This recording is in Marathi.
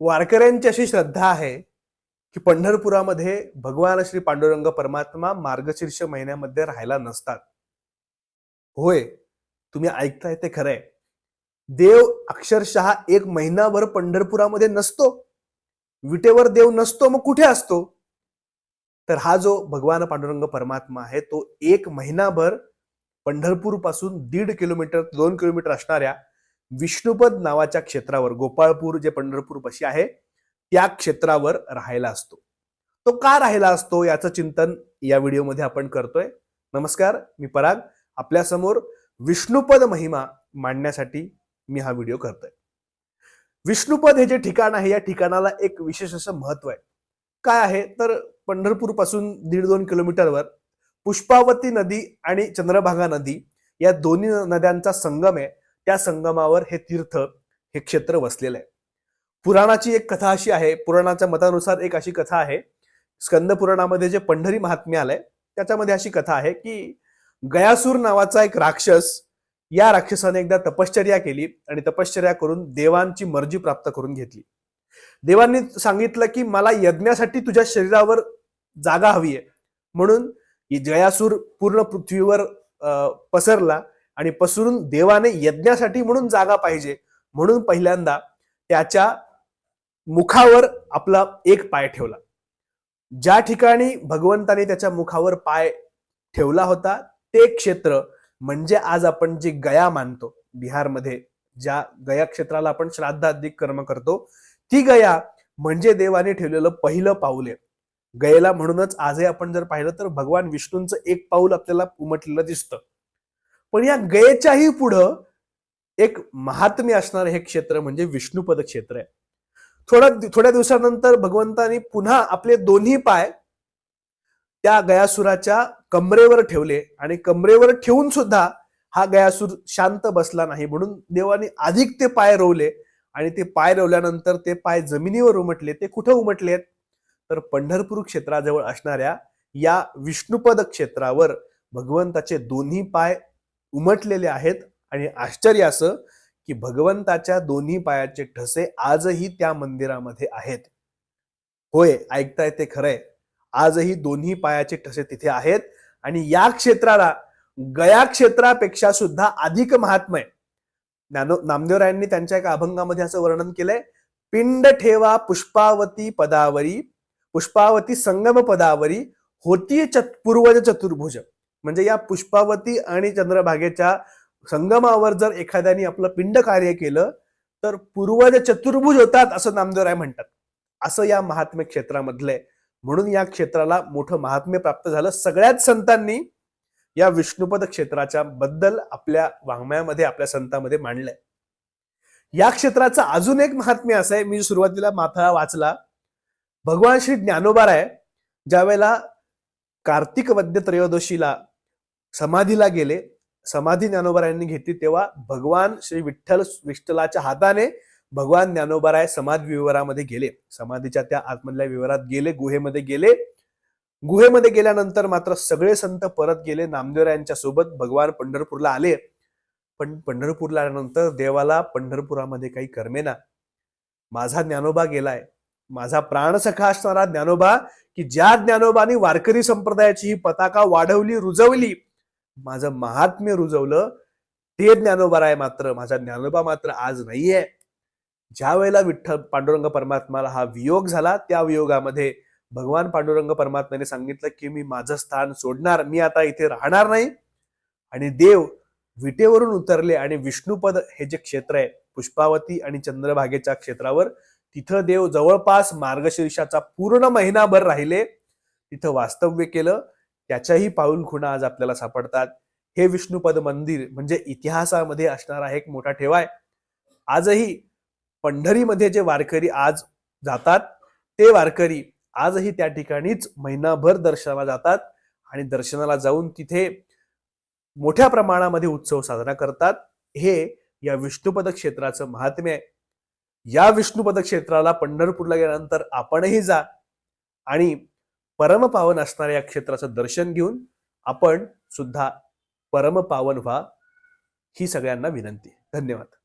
वारकऱ्यांची अशी श्रद्धा आहे की पंढरपुरामध्ये भगवान श्री पांडुरंग परमात्मा मार्गशीर्ष महिन्यामध्ये राहायला नसतात. होय तुम्ही ऐकताय ते खरंय. देव अक्षरशः एक महिनाभर पंढरपुरामध्ये नसतो. विटेवर देव नसतो मग कुठे असतो? तर हा जो भगवान पांडुरंग परमात्मा आहे तो एक महिनाभर पंढरपूरपासून दीड किलोमीटर दोन किलोमीटर असणाऱ्या विष्णुपद नावाच्या क्षेत्रावर गोपाळपूर जे पंढरपूर पशी आहे त्या क्षेत्रावर राहायला असतो. तो का राहिला असतो याचं चिंतन या व्हिडिओमध्ये आपण करतोय. नमस्कार मी पराग. आपल्यासमोर विष्णुपद महिमा मांडण्यासाठी मी हा व्हिडिओ करतोय. विष्णुपद हे जे ठिकाण आहे या ठिकाणाला एक विशेष असं महत्त्व आहे. काय आहे? तर पंढरपूरपासून दीड दोन किलोमीटरवर पुष्पावती नदी आणि चंद्रभागा नदी या दोन्ही नद्यांचा संगम आहे. त्या संगमावर हे तीर्थ हे क्षेत्र वसलेलं आहे. पुराणाची एक कथा अशी आहे पुराणाच्या मतानुसार एक अशी कथा आहे. स्कंद पुराणामध्ये जे पंढरी महात्म्य आलंय त्याच्यामध्ये अशी कथा आहे की गयासूर नावाचा एक राक्षस या राक्षसाने एकदा तपश्चर्या केली आणि तपश्चर्या करून देवांची मर्जी प्राप्त करून घेतली. देवांनी सांगितलं की मला यज्ञासाठी तुझ्या शरीरावर जागा हवी आहे. म्हणून गयासूर पूर्ण पृथ्वीवर पसरला आणि पसरून देवाने यज्ञासाठी म्हणून जागा पाहिजे. म्हणून पहिल्यांदा त्याच्या मुखावर आपला एक पाय ठेवला. ज्या ठिकाणी भगवंताने त्याच्या मुखावर पाय ठेवला होता ते क्षेत्र म्हणजे आज आपण जे गया मानतो बिहारमध्ये ज्या गया क्षेत्राला आपण श्राद्धाधिक कर्म करतो ती गया म्हणजे देवाने ठेवलेलं पहिलं पाऊल आहे. गयेला म्हणूनच आजही आपण जर पाहिलं तर भगवान विष्णूंचं एक पाऊल आपल्याला उमटलेलं दिसतं. पण या गयेच्याही पुढं एक महात्म्य असणार हे क्षेत्र म्हणजे विष्णुपद क्षेत्र आहे. थोड्या थोड्या दिवसानंतर भगवंतानी पुन्हा आपले दोन्ही पाय त्या गयासुराच्या कमरेवर ठेवले आणि कमरेवर ठेवून सुद्धा हा गयासूर शांत बसला नाही म्हणून देवाने अधिक ते पाय रोवले आणि ते पाय रोवल्यानंतर ते पाय जमिनीवर उमटले ते कुठं उमटलेत तर पंढरपूर क्षेत्राजवळ असणाऱ्या या विष्णुपद क्षेत्रावर भगवंताचे दोन्ही पाय उमटलेले आहेत. आणि आश्चर्य असं की भगवंताच्या दोन्ही पायाचे ठसे आजही त्या मंदिरामध्ये आहेत. होय ऐकताय ते खरंय. आजही दोन्ही पायाचे ठसे तिथे आहेत. आणि या क्षेत्राला गया क्षेत्रापेक्षा सुद्धा अधिक महात्मय ज्ञानो नामदेवरायांनी त्यांच्या एका अभंगामध्ये असं वर्णन केलंय. पिंड ठेवा पुष्पावती पदावरी पुष्पावती संगम पदावरी होती चत पूर्वज चतुर्भुज. म्हणजे या पुष्पावती आणि चंद्रभागेच्या संगमावर जर एखाद्याने आपलं पिंड कार्य केलं तर पूर्वज चतुर्भुज होतात असं नामदेवराय म्हणतात. असं या महात्म्य क्षेत्रामधलंय. म्हणून या क्षेत्राला मोठं महात्म्य प्राप्त झालं. सगळ्याच संतांनी या विष्णुपद क्षेत्राच्या बद्दल आपल्या वाङ्मयामध्ये आपल्या संतामध्ये मांडलंय. या क्षेत्राचं अजून एक महात्म्य असं आहे मी सुरुवातीला माथाळा वाचला. भगवान श्री ज्ञानोबाराय ज्या वेळेला कार्तिक वद्य त्रयोदशीला समाधीला गेले. समाधी ज्ञानोबारायांनी घेतली तेव्हा भगवान श्री विठ्ठल विठ्ठलाच्या हाताने भगवान ज्ञानोबाराय समाधी विवरामध्ये गेले. समाधीच्या त्या आतमधल्या विवरात गेले गुहेमध्ये गेले. गुहेमध्ये गेल्यानंतर मात्र सगळे संत परत गेले. नामदेवरायांच्या सोबत भगवान पंढरपूरला आले. पण पंढरपूरला आल्यानंतर देवाला पंढरपुरामध्ये काही करमेना माझा ज्ञानोबा गेलाय. माझा प्राणसखा असणारा ज्ञानोबा की ज्या ज्ञानोबानी वारकरी संप्रदायाची ही पताका वाढवली रुजवली माझं महात्म्य रुजवलं. ते ज्ञानोबा आहे मात्र माझा ज्ञानोबा मात्र आज नाहीये. ज्या वेळेला विठ्ठल पांडुरंग परमात्माला हा वियोग झाला त्या वियोगामध्ये भगवान पांडुरंग परमात्म्याने सांगितलं की मी माझं स्थान सोडणार मी आता इथे राहणार नाही. आणि देव विटेवरून उतरले आणि विष्णुपद हे जे क्षेत्र आहे पुष्पावती आणि चंद्रभागेच्या क्षेत्रावर तिथं देव जवळपास मार्गशीर्षाचा पूर्ण महिनाभर राहिले. तिथं वास्तव्य केलं. त्याच्याही पाऊल खुणा आज आपल्याला सापडतात. हे विष्णुपद मंदिर म्हणजे इतिहासामध्ये असणारा एक मोठा ठेवा आहे. आजही पंढरीमध्ये जे वारकरी आज जातात ते वारकरी आजही त्या ठिकाणीच महिनाभर दर्शनाला जातात आणि दर्शनाला जाऊन तिथे मोठ्या प्रमाणामध्ये उत्सव साजरा करतात. हे या विष्णुपद क्षेत्राचं महात्म्य आहे. या विष्णुपद क्षेत्राला पंढरपूरला गेल्यानंतर आपणही जा आणि परमपावन असणाऱ्या या क्षेत्राचं दर्शन घेऊन आपण सुद्धा परमपावन व्हा ही सगळ्यांना विनंती. धन्यवाद.